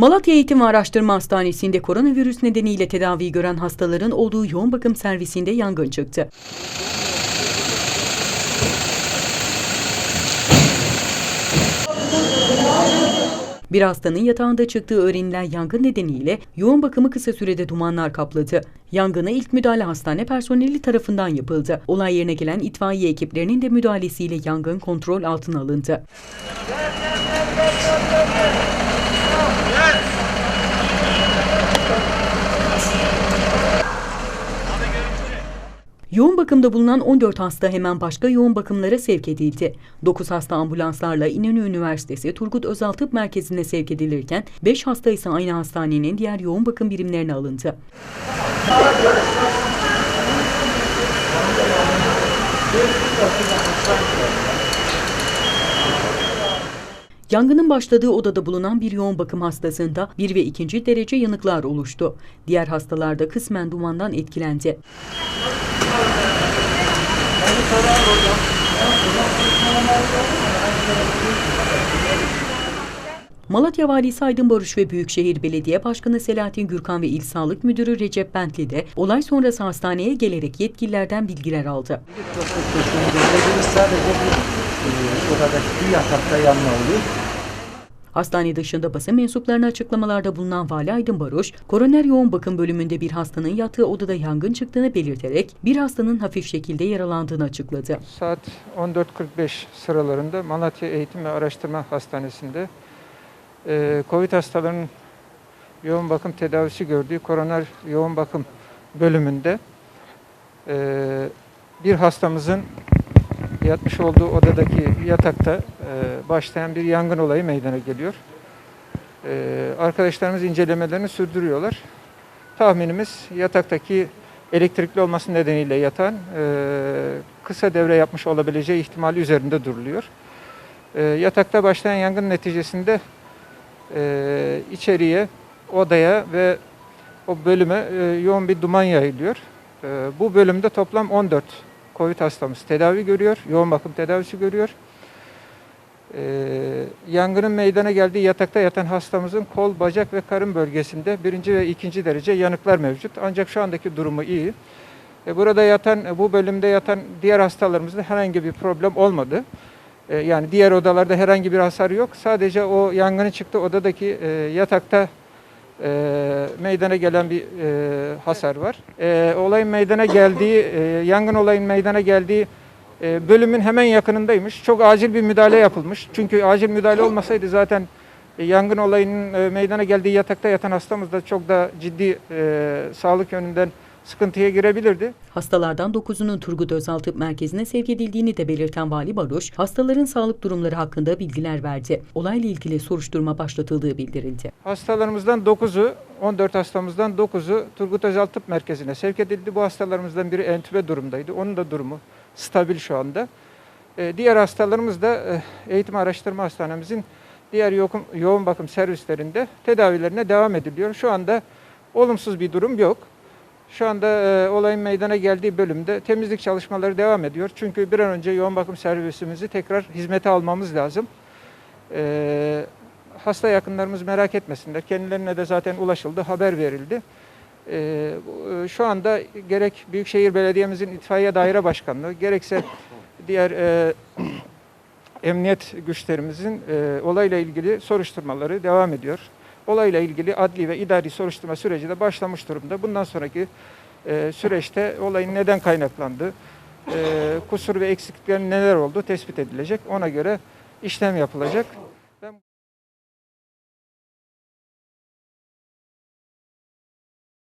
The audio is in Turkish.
Malatya Eğitim ve Araştırma Hastanesi'nde koronavirüs nedeniyle tedavi gören hastaların olduğu yoğun bakım servisinde yangın çıktı. Bir hastanın yatağında çıktığı öğrenilen yangın nedeniyle yoğun bakımı kısa sürede dumanlar kapladı. Yangına ilk müdahale hastane personeli tarafından yapıldı. Olay yerine gelen itfaiye ekiplerinin de müdahalesiyle yangın kontrol altına alındı. Yoğun bakımda bulunan 14 hasta hemen başka yoğun bakımlara sevk edildi. 9 hasta ambulanslarla İnönü Üniversitesi Turgut Özal Tıp Merkezi'ne sevk edilirken 5 hasta ise aynı hastanenin diğer yoğun bakım birimlerine alındı. Yangının başladığı odada bulunan bir yoğun bakım hastasında 1 ve 2. derece yanıklar oluştu. Diğer hastalar da kısmen dumandan etkilendi. Malatya Valisi Aydın Barış ve Büyükşehir Belediye Başkanı Selahattin Gürkan ve İl Sağlık Müdürü Recep Bentli de olay sonrası hastaneye gelerek yetkililerden bilgiler aldı. Sadece bir e, odadaki bir yatakta yanma oluyor. Hastane dışında basın mensuplarına açıklamalarda bulunan Vali Aydın Baroş, koroner yoğun bakım bölümünde bir hastanın yattığı odada yangın çıktığını belirterek bir hastanın hafif şekilde yaralandığını açıkladı. Saat 14.45 sıralarında Malatya Eğitim ve Araştırma Hastanesi'nde e, COVID hastalarının yoğun bakım tedavisi gördüğü koroner yoğun bakım bölümünde e, bir hastamızın yatmış olduğu odadaki yatakta başlayan bir yangın olayı meydana geliyor. E, arkadaşlarımız incelemelerini sürdürüyorlar. Tahminimiz yataktaki elektrikli olması nedeniyle yatan e, kısa devre yapmış olabileceği ihtimali üzerinde duruluyor. E, yatakta başlayan yangın neticesinde e, içeriye, odaya ve o bölüme e, yoğun bir duman yayılıyor. Bu bölümde toplam 14 COVID hastamız tedavi görüyor, yoğun bakım tedavisi görüyor. E, yangının meydana geldiği yatakta yatan hastamızın kol, bacak ve karın bölgesinde birinci ve ikinci derece yanıklar mevcut. Ancak şu andaki durumu iyi. E, burada yatan, bu bölümde yatan diğer hastalarımızda herhangi bir problem olmadı. E, yani diğer odalarda herhangi bir hasar yok. Sadece o yangının çıktığı odadaki e, yatakta e, meydana gelen bir e, hasar var. E, olayın meydana geldiği, e, yangın olayın meydana geldiği e, bölümün hemen yakınındaymış. Çok acil bir müdahale yapılmış. Çünkü acil müdahale olmasaydı zaten e, yangın olayının e, meydana geldiği yatakta yatan hastamız da çok da ciddi e, sağlık yönünden sıkıntıya girebilirdi. Hastalardan 9'unun Turgut Özal Tıp Merkezi'ne sevk edildiğini de belirten Vali Baroş, hastaların sağlık durumları hakkında bilgiler verdi. Olayla ilgili soruşturma başlatıldığı bildirildi. Hastalarımızdan 9'u, 14 hastamızdan 9'u Turgut Özal Tıp Merkezi'ne sevk edildi. Bu hastalarımızdan biri entübe durumdaydı. Onun da durumu stabil şu anda. Ee, diğer hastalarımız da e, Eğitim Araştırma Hastanemizin diğer yoğun bakım servislerinde tedavilerine devam ediliyor. Şu anda olumsuz bir durum yok. Şu anda e, olayın meydana geldiği bölümde temizlik çalışmaları devam ediyor. Çünkü bir an önce yoğun bakım servisimizi tekrar hizmete almamız lazım. E, hasta yakınlarımız merak etmesinler. Kendilerine de zaten ulaşıldı, haber verildi. E, e, şu anda gerek Büyükşehir Belediye'mizin itfaiye daire başkanlığı, gerekse diğer e, emniyet güçlerimizin e, olayla ilgili soruşturmaları devam ediyor. Olayla ilgili adli ve idari soruşturma süreci de başlamış durumda. Bundan sonraki e, süreçte olayın neden kaynaklandığı, e, kusur ve eksikliklerin neler olduğu tespit edilecek. Ona göre işlem yapılacak.